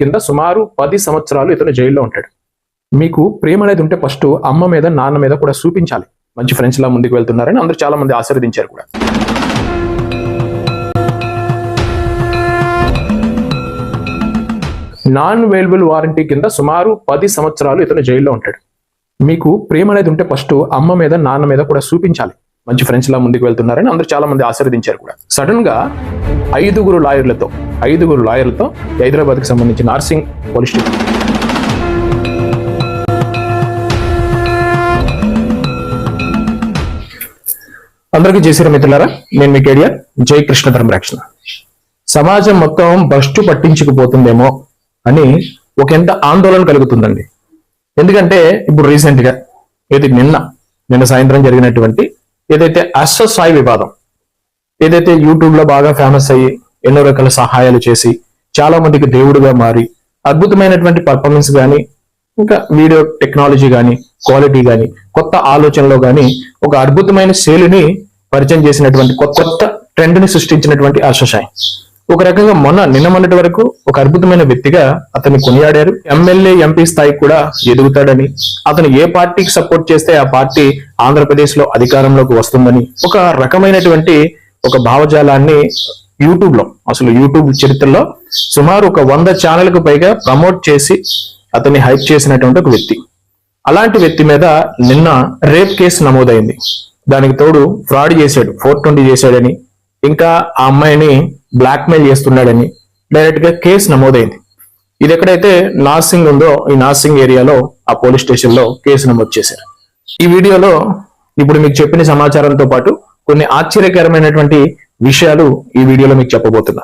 కింద సుమారు పది సంవత్సరాలు ఇతను జైల్లో ఉంటాడు. మీకు ప్రేమ అనేది ఉంటే ఫస్ట్ అమ్మ మీద నాన్న మీద కూడా చూపించాలి. మంచి ఫ్రెండ్స్ లా ముందుకు వెళ్తున్నారని అందరూ చాలా మంది ఆశీర్వదించారు కూడా. నాన్ వేల్బుల్ వారంటీ కింద సుమారు పది సంవత్సరాలు ఇతను జైల్లో ఉంటాడు. మీకు ప్రేమ అనేది ఉంటే ఫస్ట్ అమ్మ మీద నాన్న మీద కూడా చూపించాలి. మంచి ఫ్రెండ్స్ లా ముందుకు వెళ్తున్నారని అందరూ చాలా మంది ఆశీర్వదించారు కూడా. సడన్గా ఐదుగురు లాయర్లతో ఐదుగురు లాయర్లతో హైదరాబాద్కి సంబంధించిన నార్సింగ్ పోలీస్ స్టేషన్. అందరికీ చేసిన మిత్రులారా నేను మీ కేడియర్ జై కృష్ణ ధర్మరక్షణ. సమాజం మొత్తం బస్టు పట్టించుకుపోతుందేమో అని ఒక ఎంత ఆందోళన కలుగుతుందండి. ఎందుకంటే ఇప్పుడు రీసెంట్గా ఏది నిన్న నిన్న సాయంత్రం జరిగినటువంటి ఏదైతే అశ్వసాయి వివాదం ఏదైతే యూట్యూబ్లో బాగా ఫేమస్ అయ్యి ఎన్నో రకాల సహాయాలు చేసి చాలా మందికి దేవుడిగా మారి అద్భుతమైనటువంటి పర్ఫార్మెన్స్ కానీ ఇంకా వీడియో టెక్నాలజీ కానీ క్వాలిటీ కానీ కొత్త ఆలోచనలో కానీ ఒక అద్భుతమైన శైలిని పరిచయం చేసినటువంటి కొత్త కొత్త ట్రెండ్ని సృష్టించినటువంటి అశ్వసాయి ఒక రకంగా మొన్న నిన్న మొన్నటి వరకు ఒక అద్భుతమైన వ్యక్తిగా అతన్ని కొనియాడారు. ఎమ్మెల్యే ఎంపీ స్థాయికి కూడా ఎదుగుతాడని అతను ఏ పార్టీకి సపోర్ట్ చేస్తే ఆ పార్టీ ఆంధ్రప్రదేశ్లో అధికారంలోకి వస్తుందని ఒక రకమైనటువంటి ఒక భావజాలాన్ని యూట్యూబ్లో అసలు యూట్యూబ్ చరిత్రలో సుమారు ఒక వంద ఛానల్కు పైగా ప్రమోట్ చేసి అతన్ని హైప్ చేసినటువంటి ఒక వ్యక్తి. అలాంటి వ్యక్తి మీద నిన్న రేప్ కేసు నమోదైంది. దానికి తోడు ఫ్రాడ్ చేశాడు ఫోర్ ట్వంటీ చేశాడని ఇంకా ఆ అమ్మాయిని బ్లాక్మెయిల్ చేస్తున్నాడని డైరెక్ట్గా కేసు నమోదైంది. ఇది ఎక్కడైతే నార్సింగ్ ఉందో ఈ నార్సింగ్ ఏరియాలో ఆ పోలీస్ స్టేషన్లో కేసు నమోదు చేశారు. ఈ వీడియోలో ఇప్పుడు మీకు చెప్పిన సమాచారంతో పాటు కొన్ని ఆశ్చర్యకరమైనటువంటి విషయాలు ఈ వీడియోలో మీకు చెప్పబోతున్నా.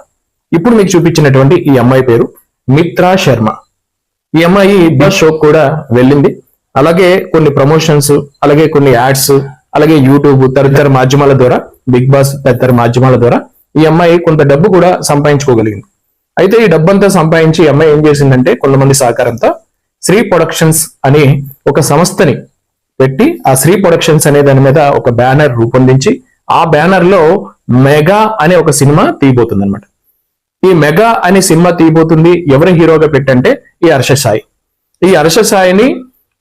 ఇప్పుడు మీకు చూపించినటువంటి ఈ అమ్మాయి పేరు మిత్రా శర్మ. ఈ అమ్మాయి బస్ షో కూడా వెళ్ళింది. అలాగే కొన్ని ప్రమోషన్స్ అలాగే కొన్ని యాడ్స్ అలాగే యూట్యూబ్ తదితర మాధ్యమాల ద్వారా బిగ్ బాస్ తదితర మాధ్యమాల ద్వారా ఈ అమ్మాయి కొంత డబ్బు కూడా సంపాదించుకోగలిగింది. అయితే ఈ డబ్బంతా సంపాదించి ఈ అమ్మాయి ఏం చేసిందంటే కొంతమంది సహకారంతో శ్రీ ప్రొడక్షన్స్ అని ఒక సంస్థని పెట్టి ఆ శ్రీ ప్రొడక్షన్స్ అనే దాని మీద ఒక బ్యానర్ రూపొందించి ఆ బ్యానర్లో మెగా అనే ఒక సినిమా తీయబోతుంది అనమాట ఈ మెగా అనే సినిమా తీయబోతుంది ఎవరి హీరోగా పెట్టంటే ఈ హర్ష సాయి. ఈ హర్ష సాయిని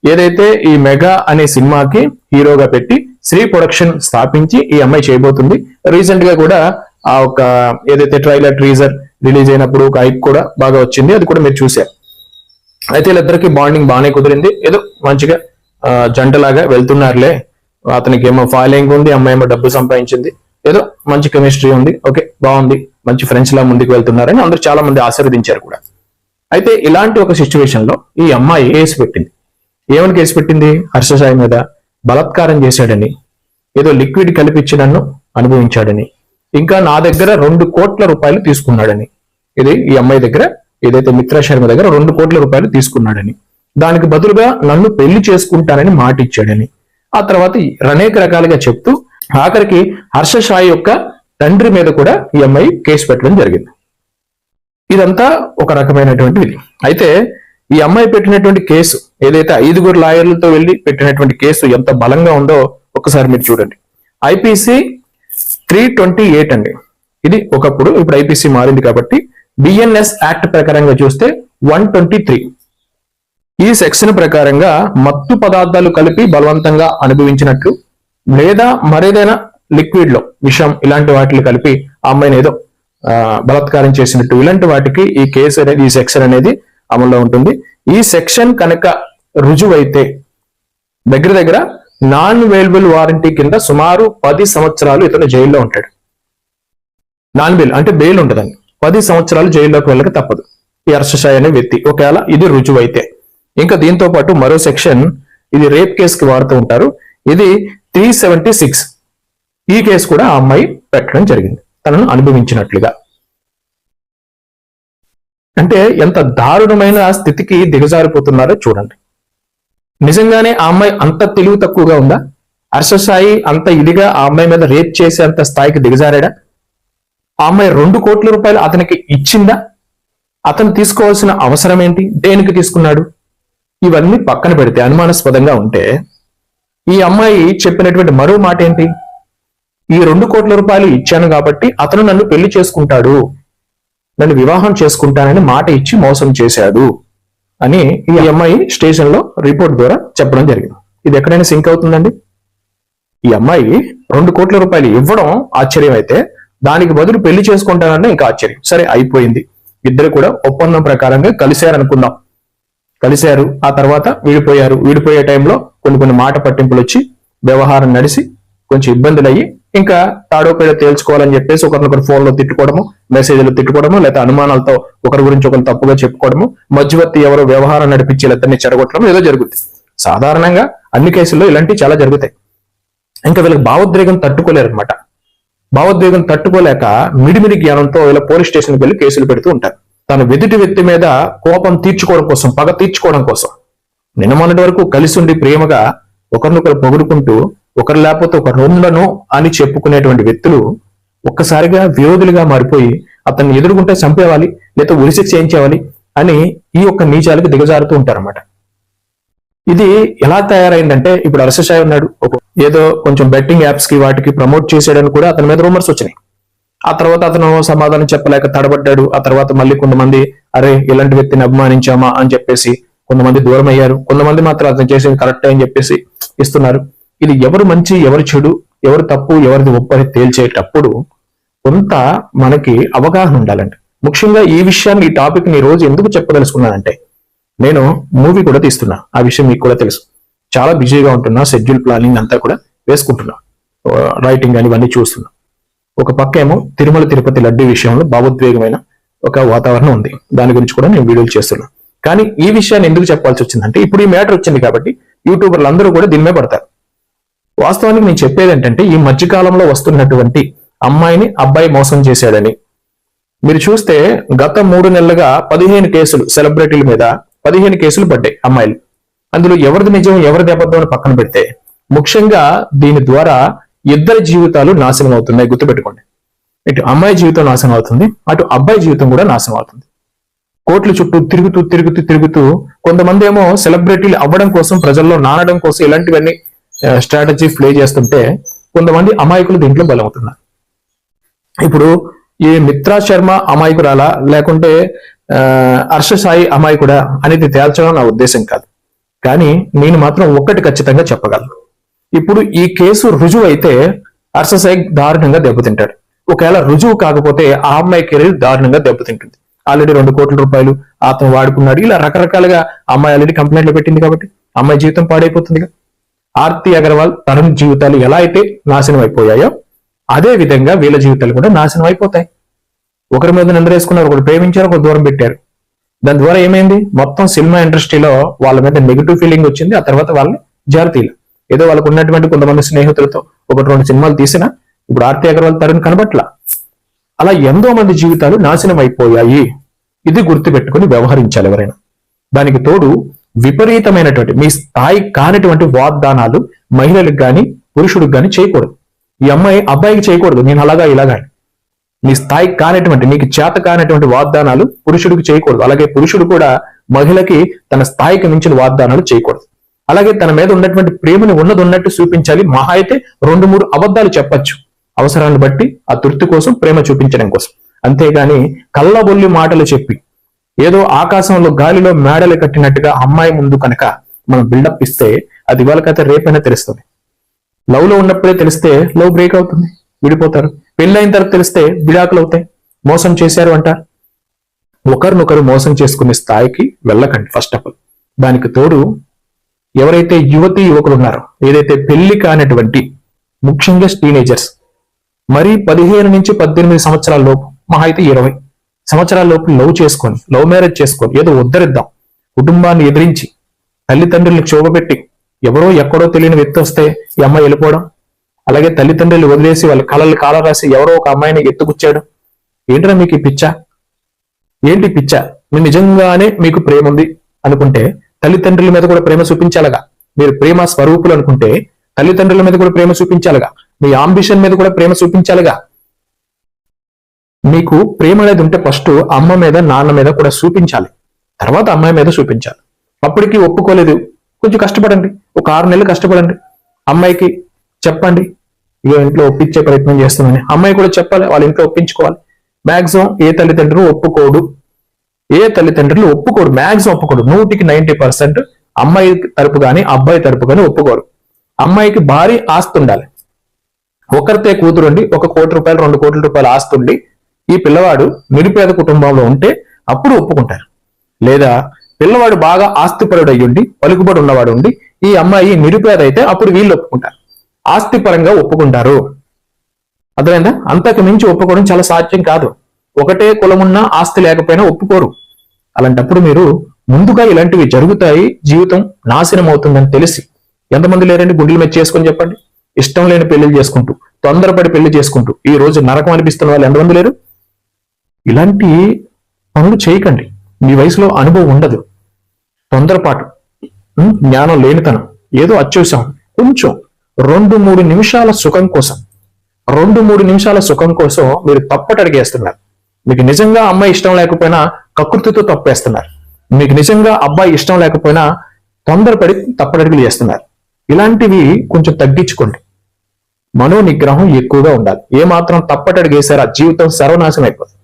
ఏదైతే ఈ మెగా అనే సినిమాకి హీరోగా పెట్టి శ్రీ ప్రొడక్షన్ స్థాపించి ఈ అమ్మాయి చేయబోతుంది రీసెంట్గా కూడా ఆ ఒక ఏదైతే ట్రైలర్ ట్రీజర్ రిలీజ్ అయినప్పుడు ఒక హైప్ కూడా బాగా వచ్చింది అది కూడా మీరు చూశారు. అయితే వీళ్ళిద్దరికి బాండింగ్ బాగానే కుదిరింది. ఏదో మంచిగా జంటలాగా వెళ్తున్నారులే అతనికి ఏమో ఫాలోయింగ్ ఉంది అమ్మాయి ఏమో డబ్బు సంపాదించింది. ఏదో మంచి కెమిస్ట్రీ ఉంది. ఓకే బాగుంది. మంచి ఫ్రెండ్స్ లా ముందుకు వెళ్తున్నారని అందరూ చాలా మంది ఆశీర్వదించారు కూడా. అయితే ఇలాంటి ఒక సిచ్యువేషన్లో ఈ అమ్మాయి కేసు పెట్టింది? ఏమని కేసు పెట్టింది? హర్షసాయి మీద బలాత్కారం చేశాడని ఏదో లిక్విడ్ కలిపిచ్చి నన్ను అనుభవించాడని ఇంకా నా దగ్గర రెండు కోట్ల రూపాయలు తీసుకున్నాడని ఇది ఈ అమ్మాయి దగ్గర ఏదైతే మిత్ర శర్మ దగ్గర రెండు కోట్ల రూపాయలు తీసుకున్నాడని దానికి బదులుగా నన్ను పెళ్ళి చేసుకుంటానని మాట ఇచ్చాడని ఆ తర్వాత అనేక రకాలుగా చెప్తూ ఆఖరికి హర్ష సాయి యొక్క తండ్రి మీద కూడా ఈ అమ్మాయి కేసు పెట్టడం జరిగింది. ఇదంతా ఒక రకమైనటువంటి ఇది అయితే ఈ అమ్మాయి పెట్టినటువంటి కేసు ఏదైతే ఐదుగురు లాయర్లతో వెళ్ళి పెట్టినటువంటి కేసు ఎంత బలంగా ఉందో ఒకసారి మీరు చూడండి. ఐపీసీ త్రీ ట్వంటీ ఎయిట్ అండి. ఇది ఒకప్పుడు ఇప్పుడు ఐపీసీ మారింది కాబట్టి బిఎన్ఎస్ యాక్ట్ ప్రకారంగా చూస్తే వన్ ట్వంటీ త్రీ. ఈ సెక్షన్ ప్రకారంగా మత్తు పదార్థాలు కలిపి బలవంతంగా అనుభవించినట్లు లేదా మరేదైనా లిక్విడ్లో విషం ఇలాంటి వాటిని కలిపి ఆ అమ్మాయిని ఏదో ఆ, బలాత్కారం చేసినట్టు. ఇలాంటి వాటికి ఈ కేసు అనేది ఈ సెక్షన్ అనేది అమల్లో ఉంటుంది. ఈ సెక్షన్ కనుక రుజువైతే దగ్గర దగ్గర నాన్ వేలబుల్ వారంటీ కింద సుమారు పది సంవత్సరాలు ఇతను జైల్లో ఉంటాడు. నాన్ బెయిల్ అంటే బెయిల్ ఉంటుందండి పది సంవత్సరాలు జైల్లోకి వెళ్ళక తప్పదు. ఈ హర్షసాయి అనే వ్యక్తి. ఒకవేళ ఇది రుజువైతే ఇంకా దీంతో పాటు మరో సెక్షన్ ఇది రేప్ కేసుకి వాడుతూ ఉంటారు. ఇది త్రీ సెవెంటీ సిక్స్. ఈ కేసు కూడా ఆ అమ్మాయి పెట్టడం జరిగింది. తనను అనుభవించినట్లుగా. అంటే ఎంత దారుణమైన స్థితికి దిగజారిపోతున్నారో చూడండి. నిజంగానే ఆ అమ్మాయి అంత తెలివి తక్కువగా ఉందా? హర్షసాయి అంత ఇదిగా ఆ అమ్మాయి మీద రేప్ చేసే అంత స్థాయికి దిగజారాడా? ఆ అమ్మాయి రెండు కోట్ల రూపాయలు అతనికి ఇచ్చిందా? అతను తీసుకోవాల్సిన అవసరం ఏంటి? దేనికి తీసుకున్నాడు? ఇవన్నీ పక్కన పెడితే అనుమానాస్పదంగా ఉంటే ఈ అమ్మాయి చెప్పినటువంటి మరో మాట ఏంటి? ఈ రెండు కోట్ల రూపాయలు ఇచ్చాను కాబట్టి అతను నన్ను పెళ్ళి చేసుకుంటాడు. నన్ను వివాహం చేసుకుంటానని మాట ఇచ్చి మోసం చేశాడు అని ఈ అమ్మాయి స్టేషన్లో రిపోర్ట్ ద్వారా చెప్పడం జరిగింది. ఇది ఎక్కడైనా సింక్ అవుతుందండి? ఈ అమ్మాయి రెండు కోట్ల రూపాయలు ఇవ్వడం ఆశ్చర్యం అయితే దానికి బదులు పెళ్ళి చేసుకుంటానన్న ఇంకా ఆశ్చర్యం. సరే అయిపోయింది. ఇద్దరు కూడా ఒప్పందం ప్రకారంగా కలిశారనుకుందాం. కలిశారు. ఆ తర్వాత విడిపోయారు. విడిపోయే టైంలో కొన్ని కొన్ని మాట పట్టింపులు వచ్చి వ్యవహారం నడిచి కొంచెం ఇబ్బందులు అయ్యి ఇంకా తాడో పేడ తేల్చుకోవాలని చెప్పేసి ఒకరినొకరు ఫోన్లో తిట్టుకోవడము మెసేజ్లు తిట్టుకోవడము లేదా అనుమానాలతో ఒకరి గురించి ఒకరు తప్పుగా చెప్పుకోవడము మధ్యవర్తి ఎవరో వ్యవహారం నడిపించి ఇద్దరిని చెడగొట్టడం ఏదో జరుగుతుంది సాధారణంగా అన్ని కేసుల్లో ఇలాంటివి చాలా జరుగుతాయి. ఇంకా వీళ్ళకి భావోద్వేగం తట్టుకోలేరు అనమాట భావోద్వేగం తట్టుకోలేక మిడిమిడి జ్ఞానంతో ఇలా పోలీస్ స్టేషన్కి వెళ్ళి కేసులు పెడుతూ ఉంటారు. తను వెదుటి వ్యక్తి మీద కోపం తీర్చుకోవడం కోసం పగ తీర్చుకోవడం కోసం. నిన్న మొన్నటి వరకు కలిసి ఉండి ప్రేమగా ఒకరినొకరు పొగుడుకుంటూ ఒకరు లేకపోతే ఒక రెండను అని చెప్పుకునేటువంటి వ్యక్తులు ఒక్కసారిగా విరోధులుగా మారిపోయి అతన్ని ఎదుర్కొంటే చంపేవాలి లేదా ఉరిశిక్ష చేయించేవాలి అని ఈ యొక్క నీచాలకు దిగజారుతూ ఉంటారన్నమాట. ఇది ఎలా తయారైందంటే ఇప్పుడు అరససాయి ఉన్నాడు. ఒక ఏదో కొంచెం బెట్టింగ్ యాప్స్కి వాటికి ప్రమోట్ చేసాడని కూడా అతని మీద రూమర్స్ వచ్చినాయి. ఆ తర్వాత అతను సమాధానం చెప్పలేక తడబడ్డాడు. ఆ తర్వాత మళ్ళీ కొంతమంది అరే ఇలాంటి వ్యక్తిని అభిమానించామా? అని చెప్పేసి కొంతమంది దూరం అయ్యారు కొంతమంది మాత్రం అతను చేసేది కరెక్ట్ అని చెప్పేసి ఇస్తున్నారు. ఇది ఎవరు మంచి ఎవరు చెడు ఎవరు తప్పు ఎవరిది ఒప్పని తేల్చేటప్పుడు కొంత మనకి అవగాహన ఉండాలండి. ముఖ్యంగా ఈ విషయాన్ని ఈ టాపిక్ని రోజు ఎందుకు చెప్పదలుచుకున్నానంటే నేను మూవీ కూడా తీస్తున్నా. ఆ విషయం మీకు కూడా తెలుసు. చాలా బిజీగా ఉంటున్నా షెడ్యూల్ ప్లానింగ్ అంతా కూడా వేసుకుంటున్నా. రైటింగ్ అని ఇవన్నీ చూస్తున్నా. ఒక పక్క ఏమో తిరుమల తిరుపతి లడ్డూ విషయంలో భావోద్వేగమైన ఒక వాతావరణం ఉంది. దాని గురించి కూడా నేను వీడియోలు చేస్తున్నాను. కానీ ఈ విషయాన్ని ఎందుకు చెప్పాల్సి వచ్చిందంటే ఇప్పుడు ఈ మ్యాటర్ వచ్చింది కాబట్టి యూట్యూబర్లు అందరూ కూడా దీనిమే పడతారు. వాస్తవానికి నేను చెప్పేది ఏంటంటే ఈ మధ్యకాలంలో వస్తున్నటువంటి అమ్మాయిని అబ్బాయి మోసం చేశాడని. మీరు చూస్తే గత మూడు నెలలుగా పదిహేను కేసులు సెలబ్రిటీల మీద పదిహేను కేసులు పడ్డాయి అమ్మాయిలు. అందులో ఎవరిది నిజం ఎవరిది అబద్ధం అని పక్కన పెడితే ముఖ్యంగా దీని ద్వారా ఇద్దరి జీవితాలు నాశనం అవుతున్నాయి. గుర్తుపెట్టుకోండి. ఇటు అమ్మాయి జీవితం నాశనం అవుతుంది అటు అబ్బాయి జీవితం కూడా నాశనం అవుతుంది. కోట్ల చుట్టూ తిరుగుతూ తిరుగుతూ తిరుగుతూ కొంతమంది ఏమో సెలబ్రిటీలు అవ్వడం కోసం ప్రజల్లో నానడం కోసం ఇలాంటివన్నీ స్ట్రాటజీ ప్లే చేస్తుంటే కొంతమంది అమాయకులు దీంట్లో బలమవుతున్నారు. ఇప్పుడు ఈ మిత్రా శర్మ అమాయకురాలా లేకుంటే ఆ, హర్ష సాయి అమాయకుడా అనేది తేల్చడం నా ఉద్దేశం కాదు. కానీ నేను మాత్రం ఒక్కటి ఖచ్చితంగా చెప్పగలను. ఇప్పుడు ఈ కేసు రుజువు అయితే హర్ష దారుణంగా దెబ్బతింటాడు. ఒకవేళ రుజువు కాకపోతే ఆ అమ్మాయి కెరీర్ దారుణంగా దెబ్బతింటుంది. ఆల్రెడీ రెండు కోట్ల రూపాయలు అతను వాడుకున్నాడు. ఇలా రకరకాలుగా అమ్మాయి ఆల్రెడీ కంప్లైంట్లు పెట్టింది కాబట్టి అమ్మాయి జీవితం పాడైపోతుందిగా. ఆర్తి అగర్వాల్ తరుణ్ జీవితాలు ఎలా అయితే నాశనం అయిపోయాయో అదే విధంగా వీళ్ళ జీవితాలు కూడా నాశనం అయిపోతాయి. ఒకరి మీద నిందరేసుకున్నారు ఒకరు ప్రేమించారు ఒకరు దూరం పెట్టారు. దాని ద్వారా ఏమైంది? మొత్తం సినిమా ఇండస్ట్రీలో వాళ్ళ మీద నెగిటివ్ ఫీలింగ్ వచ్చింది ఆ తర్వాత వాళ్ళని జాగ్రత్తలు ఏదో వాళ్ళకు ఉన్నటువంటి కొంతమంది స్నేహితులతో ఒకటి రెండు సినిమాలు తీసినా ఇప్పుడు ఆర్తి అగర్వాల్ తరుణ్ కనబట్ల. అలా ఎంతో మంది జీవితాలు నాశనం అయిపోయాయి. ఇది గుర్తుపెట్టుకుని వ్యవహరించాలి ఎవరైనా. దానికి తోడు విపరీతమైనటువంటి మీ స్థాయి కానిటువంటి వాగ్దానాలు మహిళలకు కానీ పురుషుడికి కానీ చేయకూడదు. ఈ అమ్మాయి అబ్బాయికి చేయకూడదు. నేను అలాగా ఇలాగా మీ స్థాయి కానటువంటి నీకు చేత కానటువంటి వాగ్దానాలు పురుషుడికి చేయకూడదు. అలాగే పురుషుడు కూడా మహిళకి తన స్థాయికి మించిన వాగ్దానాలు చేయకూడదు. అలాగే తన మీద ఉన్నటువంటి ప్రేమని ఉన్నది ఉన్నట్టు చూపించాలి. మహా అయితే రెండు మూడు అబద్ధాలు చెప్పొచ్చు. అవసరాన్ని బట్టి ఆ తృప్తి కోసం ప్రేమ చూపించడం కోసం. అంతేగాని కళ్ళబొల్లి మాటలు చెప్పి ఏదో ఆకాశంలో గాలిలో మేడలు కట్టినట్టుగా అమ్మాయి ముందు కనుక మనం బిల్డప్ ఇస్తే అది ఇవాళకైతే రేపైనా తెలుస్తుంది. లవ్లో ఉన్నప్పుడే తెలిస్తే లవ్ బ్రేక్ అవుతుంది విడిపోతారు. పెళ్ళైన తర్వాత తెలిస్తే విడాకులు అవుతాయి. మోసం చేశారు అంటారు ఒకరినొకరు మోసం చేసుకునే స్థాయికి వెళ్ళకండి ఫస్ట్ ఆఫ్ ఆల్ దానికి తోడు ఎవరైతే యువతి యువకులు ఉన్నారో ఏదైతే పెళ్ళి కానటువంటి ముఖ్యంగా టీనేజర్స్ మరి పదిహేను నుంచి పద్దెనిమిది సంవత్సరాల లోపు మహా అయితే ఇరవై సంవత్సరాల లోపు లవ్ చేసుకొని లవ్ మ్యారేజ్ చేసుకొని ఏదో ఉద్ధరిద్దాం కుటుంబాన్ని ఎదిరించి తల్లిదండ్రుల్ని క్షోభపెట్టి ఎవరో ఎక్కడో తెలియని వ్యక్తి వస్తే ఈ అమ్మాయి వెళ్ళిపోవడం అలాగే తల్లిదండ్రులు వదిలేసి వాళ్ళ కళలు కాల రాసి ఎవరో ఒక అమ్మాయిని ఎత్తుకుచ్చాడు. ఏంట్రా మీకు ఈ పిచ్చ? ఏంటి పిచ్చ? మీ నిజంగానే మీకు ప్రేమ ఉంది అనుకుంటే తల్లిదండ్రుల మీద కూడా ప్రేమ చూపించాలగా. మీరు ప్రేమ స్వరూపులు అనుకుంటే తల్లిదండ్రుల మీద కూడా ప్రేమ చూపించాలగా. మీ ఆంబిషన్ మీద కూడా ప్రేమ చూపించాలిగా. మీకు ప్రేమ అనేది ఉంటే ఫస్ట్ అమ్మ మీద నాన్న మీద కూడా చూపించాలి. తర్వాత అమ్మాయి మీద చూపించాలి. అప్పటికి ఒప్పుకోలేదు. కొంచెం కష్టపడండి. ఒక ఆరు నెలలు కష్టపడండి. అమ్మాయికి చెప్పండి. ఇక ఇంట్లో ఒప్పించే ప్రయత్నం చేస్తుందని అమ్మాయి కూడా చెప్పాలి. వాళ్ళ ఇంట్లో ఒప్పించుకోవాలి. మాక్సిమం ఏ తల్లిదండ్రులు ఒప్పుకోడు. ఏ తల్లిదండ్రులు ఒప్పుకోడు మాక్సిమం ఒప్పుకోడు నూటికి నైన్టీ పర్సెంట్ అమ్మాయి తరపు కానీ అబ్బాయి తరపు కానీ ఒప్పుకోరు. అమ్మాయికి భారీ ఆస్తి ఉండాలి. ఒకరితే కూతురుండి ఒక కోటి రూపాయలు రెండు కోట్ల రూపాయలు ఆస్తి ఉండి ఈ పిల్లవాడు నిరుపేద కుటుంబంలో ఉంటే అప్పుడు ఒప్పుకుంటారు. లేదా పిల్లవాడు బాగా ఆస్తిపరుడు అయ్యుండి పలుకుబడి ఉన్నవాడు ఉండి ఈ అమ్మాయి నిరుపేద అయితే అప్పుడు వీళ్ళు ఒప్పుకుంటారు. ఆస్తి పరంగా ఒప్పుకుంటారు. అర్థమైందా? అంతకు మించి ఒప్పుకోవడం చాలా సాధ్యం కాదు. ఒకటే కులమున్నా ఆస్తి లేకపోయినా ఒప్పుకోరు. అలాంటప్పుడు మీరు ముందుగా ఇలాంటివి జరుగుతాయి జీవితం నాశనం అవుతుందని తెలిసి ఎంతమంది లేరండి గుండెలు మీద చేసుకొని చెప్పండి? ఇష్టం లేని పెళ్ళిళ్ళు చేసుకుంటూ తొందరపడి పెళ్ళి చేసుకుంటూ ఈ రోజు నరకం అనిపిస్తున్న వాళ్ళు ఎంతమంది లేరు? ఇలాంటి పనులు చేయకండి. మీ వయసులో అనుభవం ఉండదు. తొందరపాటు. జ్ఞానం లేనితనం. ఏదో అత్యవసరం. కొంచెం రెండు మూడు నిమిషాల సుఖం కోసం. రెండు మూడు నిమిషాల సుఖం కోసం మీరు తప్పటడిగేస్తున్నారు. మీకు నిజంగా అమ్మాయి ఇష్టం లేకపోయినా కకృతితో తప్పేస్తున్నారు. మీకు నిజంగా అబ్బాయి ఇష్టం లేకపోయినా తొందరపడి తప్పడడుగులు చేస్తున్నారు ఇలాంటివి కొంచెం తగ్గించుకోండి. మనో నిగ్రహం ఎక్కువగా ఉండాలి. ఏ మాత్రం తప్పటడుగేసారా జీవితం సర్వనాశనం అయిపోతుంది.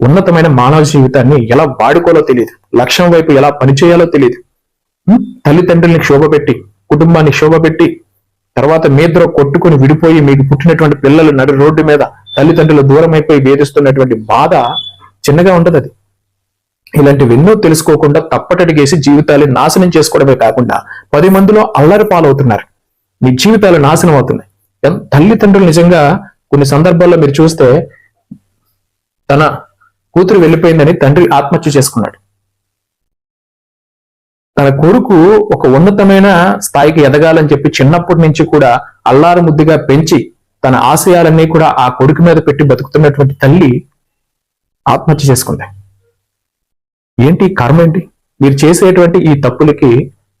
ఉన్నతమైన మానవ జీవితాన్ని ఎలా వాడుకోవాలో తెలియదు లక్ష్యం వైపు ఎలా పనిచేయాలో తెలియదు తల్లిదండ్రుల్ని క్షోభ పెట్టి కుటుంబాన్ని క్షోభ పెట్టి తర్వాత మీద్దరు కొట్టుకుని విడిపోయి మీకు పుట్టినటువంటి పిల్లలు నడు రోడ్డు మీద తల్లిదండ్రులు దూరం అయిపోయి వేధిస్తున్నటువంటి బాధ చిన్నగా ఉండదు అది ఇలాంటివి ఎన్నో తెలుసుకోకుండా తప్పటడిగేసి జీవితాలు నాశనం చేసుకోవడమే కాకుండా పది మందిలో అల్లరి పాలవుతున్నారు. మీ జీవితాలు నాశనం అవుతున్నాయి. తల్లిదండ్రులు నిజంగా కొన్ని సందర్భాల్లో మీరు చూస్తే తన కూతురు వెళ్ళిపోయిందని తండ్రి ఆత్మహత్య చేసుకున్నాడు. తన కొడుకు ఒక ఉన్నతమైన స్థాయికి ఎదగాలని చెప్పి చిన్నప్పటి నుంచి కూడా అల్లారు ముద్దుగా పెంచి తన ఆశయాలన్నీ కూడా ఆ కొడుకు మీద పెట్టి బతుకుతున్నటువంటి తల్లి ఆత్మహత్య చేసుకుంది. ఏంటి కర్మ ఏంటి? మీరు చేసేటువంటి ఈ తప్పులకి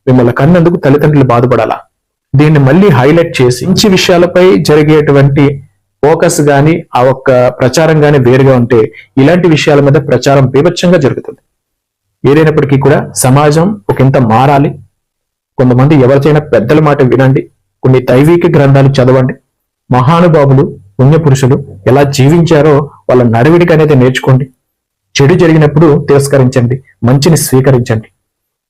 మిమ్మల్ని కన్నందుకు తల్లిదండ్రులు బాధపడాలా? దీన్ని మళ్ళీ హైలైట్ చేసి మంచి విషయాలపై జరిగేటువంటి ఫోకస్ గాని ఆ ఒక్క ప్రచారం గాని వేరుగా ఉంటే ఇలాంటి విషయాల మీద ప్రచారం బీభత్సంగా జరుగుతుంది. ఏదైనప్పటికీ కూడా సమాజం ఒకంత మారాలి. కొంతమంది ఎవరికైనా పెద్దల మాట వినండి. కొన్ని దైవిక గ్రంథాలు చదవండి. మహానుభావులు పుణ్యపురుషులు ఎలా జీవించారో వాళ్ళ నడవిడికి అనేది నేర్చుకోండి. చెడు జరిగినప్పుడు తిరస్కరించండి మంచిని స్వీకరించండి.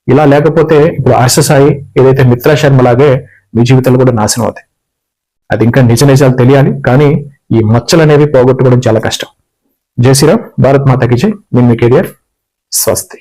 ఇలా లేకపోతే ఇప్పుడు ఆశసాయి ఏదైతే మిత్రా శర్మ లాగే మీ జీవితాలు కూడా నాశనం అవుతాయి. అది ఇంకా నిజ నిజాలు తెలియాలి కానీ ఈ మచ్చలు అనేవి పోగొట్టుకోవడం చాలా కష్టం. జై శ్రీరామ్ భారత్ మాతకి జై. నేను మీ కెరియర్ స్వస్తి.